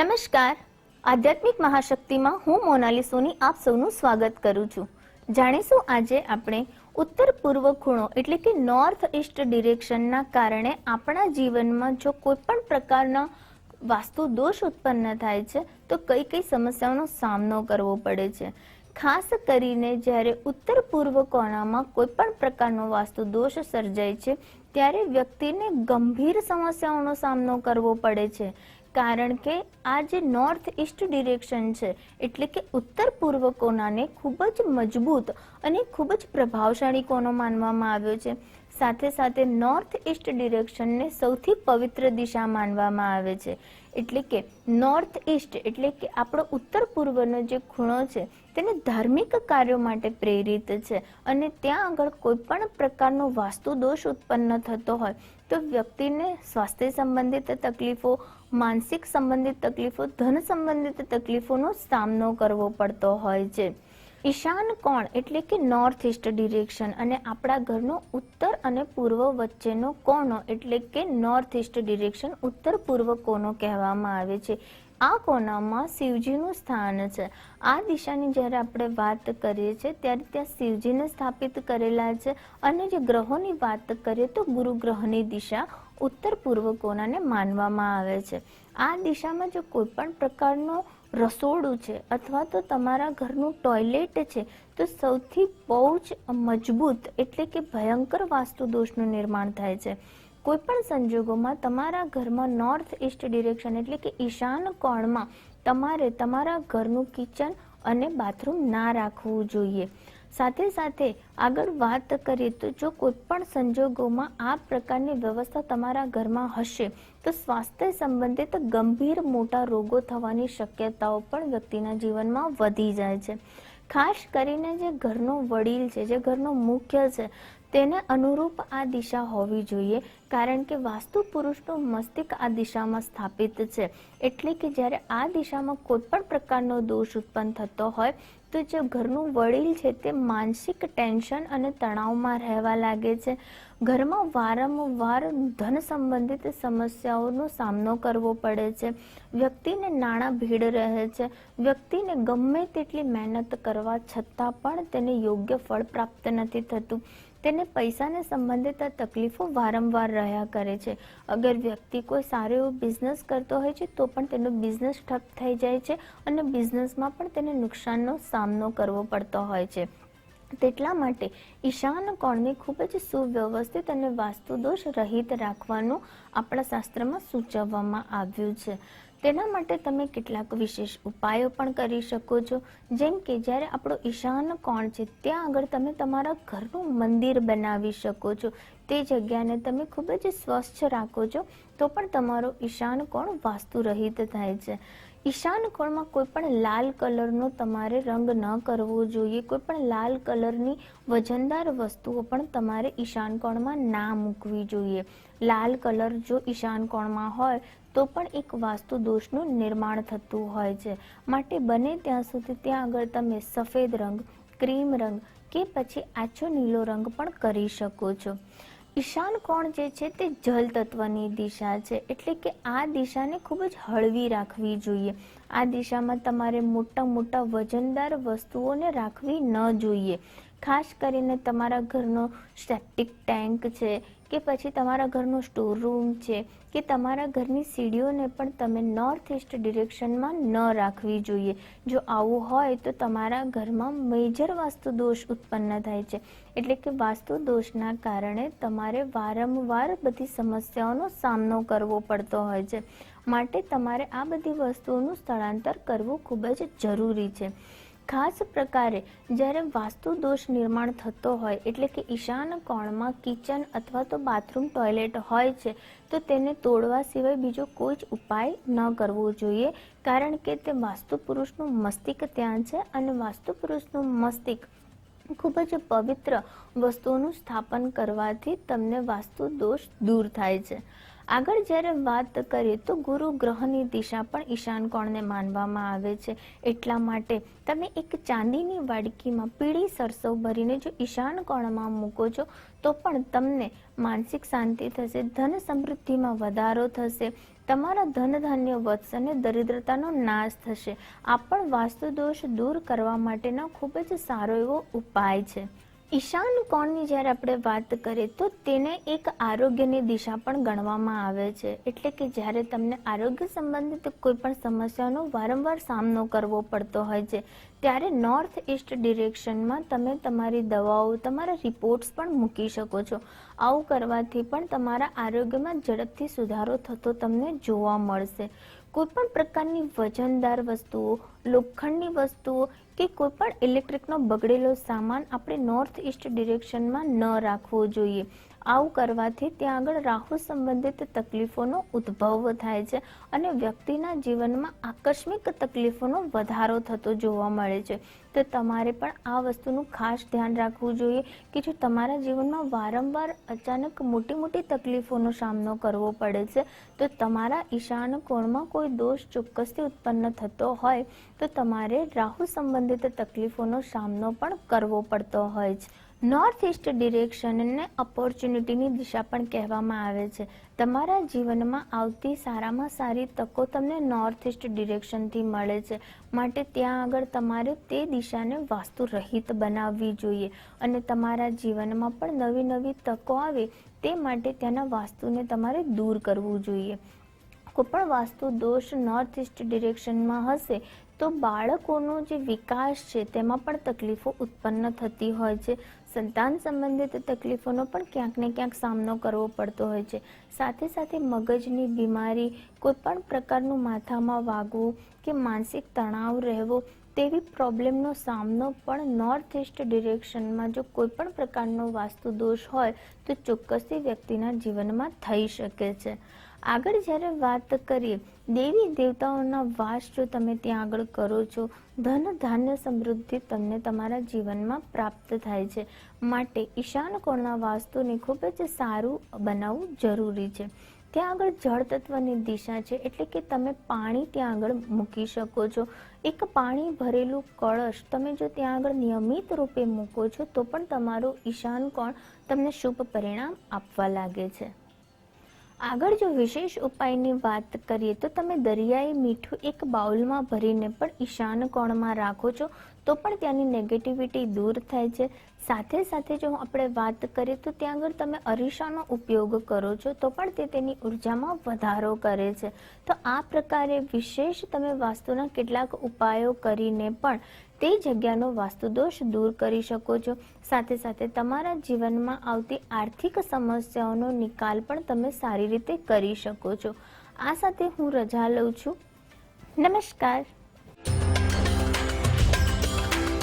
નમસ્કાર. આધ્યાત્મિક મહાશક્તિમાં હું મોનાલી સોની આપ સૌનું સ્વાગત કરું છું. જાણીશું આજે આપણે ઉત્તર પૂર્વ ખૂણો એટલે કે નોર્થ ઈસ્ટ ડિરેક્શનના કારણે આપણા જીવનમાં જો કોઈ પણ પ્રકારના વાસ્તુ દોષ ઉત્પન્ન થાય છે, તો કઈ કઈ સમસ્યાઓનો સામનો કરવો પડે છે. ખાસ કરીને જ્યારે ઉત્તર પૂર્વ કોણામાં કોઈ પણ પ્રકારનો વાસ્તુ દોષ સર્જાય છે, ત્યારે વ્યક્તિને ગંભીર સમસ્યાઓનો સામનો કરવો પડે છે. કારણ કે આ જે નોર્થ ઈસ્ટ ડિરેક્શન છે, એટલે કે ઉત્તર પૂર્વ કોનાને ખૂબ જ મજબૂત અને ખૂબ જ પ્રભાવશાળી કોનો માનવામાં આવ્યો છે. સાથે સાથે નોર્થ ઈસ્ટ ડિરેક્શનને સૌથી પવિત્ર દિશા માનવામાં આવે છે. એટલે કે નોર્થ ઈસ્ટ એટલે કે આપણો ઉત્તર પૂર્વનો જે ખૂણો છે, તેને ધાર્મિક કાર્યો માટે પ્રેરિત છે. અને ત્યાં આગળ કોઈ પણ પ્રકારનો વાસ્તુ દોષ ઉત્પન્ન થતો હોય, તો વ્યક્તિને સ્વાસ્થ્ય સંબંધિત તકલીફો માનસિક સંબંધિત તકલીફો, ધન સંબંધિત તકલીફોનો સામનો કરવો પડતો હોય છે. ઈશાન કોણ એટલે કે નોર્થ ઇસ્ટ ડિરેક્શન અને આપણા ઘરનો ઉત્તર અને પૂર્વ વચ્ચેનો કોણો એટલે કે નોર્થ ઈસ્ટ ડિરેક્શન ઉત્તર પૂર્વ કોનો કહેવામાં આવે છે. આ કોનામાં શિવજીનું સ્થાન છે. આ દિશાની જ્યારે આપણે વાત કરીએ છીએ, ત્યારે ત્યાં શિવજીને સ્થાપિત કરેલા છે અને જે ગ્રહોની વાત કરીએ તો ગુરુ ગ્રહની દિશા ઉત્તર પૂર્વ કોનાને માનવામાં આવે છે. આ દિશામાં જો કોઈ પણ પ્રકારનો રસોડું છે અથવા તો તમારા ઘરનું ટોયલેટ છે, તો સૌથી બહુ જ મજબૂત એટલે કે ભયંકર વાસ્તુ દોષનું નિર્માણ થાય છે. કોઈ પણ સંજોગોમાં તમારા ઘરમાં નોર્થ ઈસ્ટ ડિરેક્શન એટલે કે ઈશાન કોણમાં તમારે તમારા ઘરનું કિચન અને બાથરૂમ ના રાખવું જોઈએ. સાથે સાથે આગળ વાત કરીએ તો જો કોઈ પણ સંજોગોમાં આ પ્રકારની વ્યવસ્થા તમારા ઘરમાં હશે, તો સ્વાસ્થ્ય સંબંધિત ગંભીર મોટા રોગો થવાની શક્યતાઓ પણ વ્યક્તિના જીવનમાં વધી જાય છે. ખાસ કરીને જે ઘરનો વડીલ છે, જે ઘરનો મુખ્ય છે તેને અનુરૂપ આ દિશા હોવી જોઈએ, કારણ કે વાસ્તુ પુરુષનું મસ્તિષ્ક આ દિશામાં સ્થાપિત છે. એટલે કે જ્યારે આ દિશામાં કોઈ પણ પ્રકારનો દોષ ઉત્પન્ન થતો હોય, તો જે ઘરનું વડીલ છે તે માનસિક ટેન્શન અને તણાવમાં રહેવા લાગે છે. ઘરમાં વારંવાર ધન સંબંધિત સમસ્યાઓનો સામનો કરવો પડે છે. વ્યક્તિને નાણાં ભીડ રહે છે. વ્યક્તિને ગમે તેટલી મહેનત કરવા છતાં પણ તેને યોગ્ય ફળ પ્રાપ્ત નથી થતું. તેને પૈસાને સંબંધિત તકલીફો વારંવાર રહ્યા કરે છે. અગર વ્યક્તિ કોઈ સારો એવો બિઝનેસ કરતો હોય છે, તો પણ તેનો બિઝનેસ ઠપ થઈ જાય છે અને બિઝનેસમાં પણ તેને નુકસાનનો સામનો કરવો પડતો હોય છે. તેટલા માટે ઈશાન કોણને ખૂબ જ સુવ્યવસ્થિત અને વાસ્તુદોષ રહિત રાખવાનું આપણા શાસ્ત્રમાં સૂચવવામાં આવ્યું છે. તેના માટે તમે કેટલાક વિશેષ ઉપાયો પણ કરી શકો છો. જેમ કે જ્યારે આપણો ઈશાન કોણ છે, ત્યાં આગળ તમે તમારા ઘરનું મંદિર બનાવી શકો છો. તે જગ્યાને તમે ખૂબ જ સ્વચ્છ રાખો છો, તો પણ તમારો ઈશાન કોણ વાસ્તુ રહિત થાય છે. ઈશાન કોણમાં કોઈ પણ લાલ કલરનો તમારે રંગ ન કરવો જોઈએ. કોઈ પણ લાલ કલરની વજનદાર વસ્તુઓ પણ તમારે ઈશાન કોણમાં ના મૂકવી જોઈએ. લાલ કલર જો ઈશાન કોણમાં હોય, તો પણ એક વાસ્તુ દોષનું નિર્માણ થતું હોય છે. માટે બને ત્યાં સુધી ત્યાં આગળ તમે સફેદ રંગ, ક્રીમ રંગ કે પછી આછો નીલો રંગ પણ કરી શકો છો. ઈશાન કોણ જે છે તે જલ તત્વની દિશા છે. એટલે કે આ દિશાને ખૂબ જ હળવી રાખવી જોઈએ. આ દિશામાં તમારે મોટા મોટા વજનદાર વસ્તુઓને રાખવી ન જોઈએ. ખાસ કરીને તમારા ઘરનો સેપ્ટિક ટેન્ક છે કે પછી તમારા ઘરનો સ્ટોર રૂમ છે કે તમારા ઘરની સીડીઓને પણ તમે નોર્થ ઇસ્ટ ડિરેક્શનમાં ન રાખવી જોઈએ. જો આવું હોય તો તમારા ઘરમાં મેજર વાસ્તુ દોષ ઉત્પન્ન થાય છે. એટલે કે વાસ્તુ દોષના કારણે તમારે વારંવાર બધી સમસ્યાઓનો સામનો કરવો પડતો હોય છે. માટે તમારે આ બધી વસ્તુઓનું સ્થળાંતર કરવું ખૂબ જ જરૂરી છે. ખાસ પ્રકારે જ્યારે વાસ્તુ દોષ નિર્માણ થતો હોય, એટલે કે ઈશાન કોણમાં કિચન અથવા તો બાથરૂમ ટોયલેટ હોય છે, તો તેને તોડવા સિવાય બીજો કોઈ જ ઉપાય ન કરવો જોઈએ, કારણ કે તે વાસ્તુ પુરુષનું મસ્તિષ્ક ત્યાં છે અને વાસ્તુ પુરુષનું મસ્તિષ્ક ખૂબ જ પવિત્ર વસ્તુઓનું સ્થાપન કરવાથી તમને વાસ્તુ દોષ દૂર થાય છે. આગળ જ્યારે વાત કરીએ તો ગુરુ ગ્રહની દિશા પણ ઈશાન કોણને માનવામાં આવે છે. એટલા માટે તમે એક ચાંદીની વાડકીમાં પીળી સરસવ ભરીને જો ઈશાન કોણમાં મૂકો છો, તો પણ તમને માનસિક શાંતિ થશે, ધન સમૃદ્ધિમાં વધારો થશે, તમારા ધન ધાન્ય વધશે અને દરિદ્રતાનો નાશ થશે. આ પણ વાસ્તુ દોષ દૂર કરવા માટેનો ખૂબ જ સારો એવો ઉપાય છે. ઈશાન કોણની જ્યારે આપણે વાત કરીએ તો તેને એક આરોગ્યની દિશા પણ ગણવામાં આવે છે. એટલે કે જ્યારે તમને આરોગ્ય સંબંધિત કોઈ પણ સમસ્યાનો વારંવાર સામનો કરવો પડતો હોય છે, ત્યારે નોર્થ ઈસ્ટ ડિરેક્શનમાં તમે તમારી દવાઓ, તમારા રિપોર્ટ્સ પણ મૂકી શકો છો. આવું કરવાથી પણ તમારા આરોગ્યમાં ઝડપથી સુધારો થતો તમને જોવા મળશે. કોઈ પણ પ્રકારની વજનદાર વસ્તુઓ, લોખંડની વસ્તુઓ કે કોઈ પણ ઇલેક્ટ્રિકનો બગડેલો સામાન આપણે નોર્થ ઈસ્ટ ડિરેક્શનમાં ન રાખવો જોઈએ. આવું કરવાથી ત્યાં આગળ રાહુ સંબંધિત તકલીફોનો ઉદ્ભવ થાય છે અને વ્યક્તિના જીવનમાં આકસ્મિક તકલીફોનો વધારો થતો જોવા મળે છે. તો તમારે પણ આ વસ્તુનું ખાસ ધ્યાન રાખવું જોઈએ કે જો તમારા જીવનમાં વારંવાર અચાનક મોટી મોટી તકલીફોનો સામનો કરવો પડે છે, તો તમારા ઈશાન કોણમાં કોઈ દોષ ચોક્કસથી ઉત્પન્ન થતો હોય, તો તમારે રાહુ સંબંધિત તકલીફોનો સામનો પણ કરવો પડતો હોય છે. નોર્થ ઇસ્ટ ડિરેક્શનને ઓપોર્ચ્યુનિટીની દિશા પણ કહેવામાં આવે છે. તમારા જીવનમાં આવતી સારામાં સારી તકો તમને નોર્થ ઇસ્ટ ડિરેક્શનથી મળે છે. માટે ત્યાં આગળ તમારે તે દિશાને વાસ્તુ રહિત બનાવવી જોઈએ અને તમારા જીવનમાં પણ નવી નવી તકો આવે તે માટે ત્યાંના વાસ્તુને તમારે દૂર કરવું જોઈએ. પણ વાસ્તુ દોષ નોર્થ ઇસ્ટ ડિરેક્શનમાં હશે, તો બાળકોનો જે વિકાસ છે, તેમાં પણ તકલીફો ઉત્પન્ન થતી હોય છે. સંતાન સંબંધિત તકલીફોનો પણ ક્યાંક ને ક્યાંક સામનો કરવો પડતો હોય છે. સાથે સાથે મગજની બીમારી કોઈ પણ પ્રકારનું માથામાં વાગવું કે માનસિક તણાવ રહેવો, તેવી પ્રોબ્લેમનો સામનો પણ નોર્થ ઇસ્ટ ડિરેક્શનમાં જો કોઈ પણ પ્રકારનો વાસ્તુ દોષ હોય, તો ચોક્કસથી વ્યક્તિના જીવનમાં થઈ શકે છે. આગળ જ્યારે વાત કરીએ, દેવી દેવતાઓના વાસ જો તમે ત્યાં આગળ કરો છો, ધન ધાન્ય સમૃદ્ધિ તમને તમારા જીવનમાં પ્રાપ્ત થાય છે. માટે ઈશાન કોણના વાસ્તુને ખૂબ જ સારું બનાવવું જરૂરી છે. ત્યાં આગળ જળ તત્વની દિશા છે, એટલે કે તમે પાણી ત્યાં આગળ મૂકી શકો છો. એક પાણી ભરેલું કળશ તમે જો ત્યાં આગળ નિયમિત રૂપે મૂકો છો, તો પણ તમારું ઈશાન કોણ તમને શુભ પરિણામ આપવા લાગે છે. આગળ જો વિશેષ ઉપાયની વાત કરીએ તો તમે દરિયાઈ મીઠું એક બાઉલમાં ભરીને પણ ઈશાન કોણમાં રાખો છો, તો પણ ત્યાંની નેગેટિવિટી દૂર થાય છે. સાથે સાથે જો આપણે વાત કરીએ તો ત્યાં આગળ તમે અરીસાનો ઉપયોગ કરો છો, તો પણ તે તેની ઉર્જામાં વધારો કરે છે. તો આ પ્રકારે વિશેષ તમે વાસ્તુના કેટલાક ઉપાયો કરીને પણ તે જગ્યાનો વાસ્તુદોષ દૂર કરી શકો છો. સાથે સાથે તમારા જીવનમાં આવતી આર્થિક સમસ્યાઓનો નિકાલ પણ તમે સારી રીતે કરી શકો છો. આ સાથે હું રજા લઉં છું. નમસ્કાર.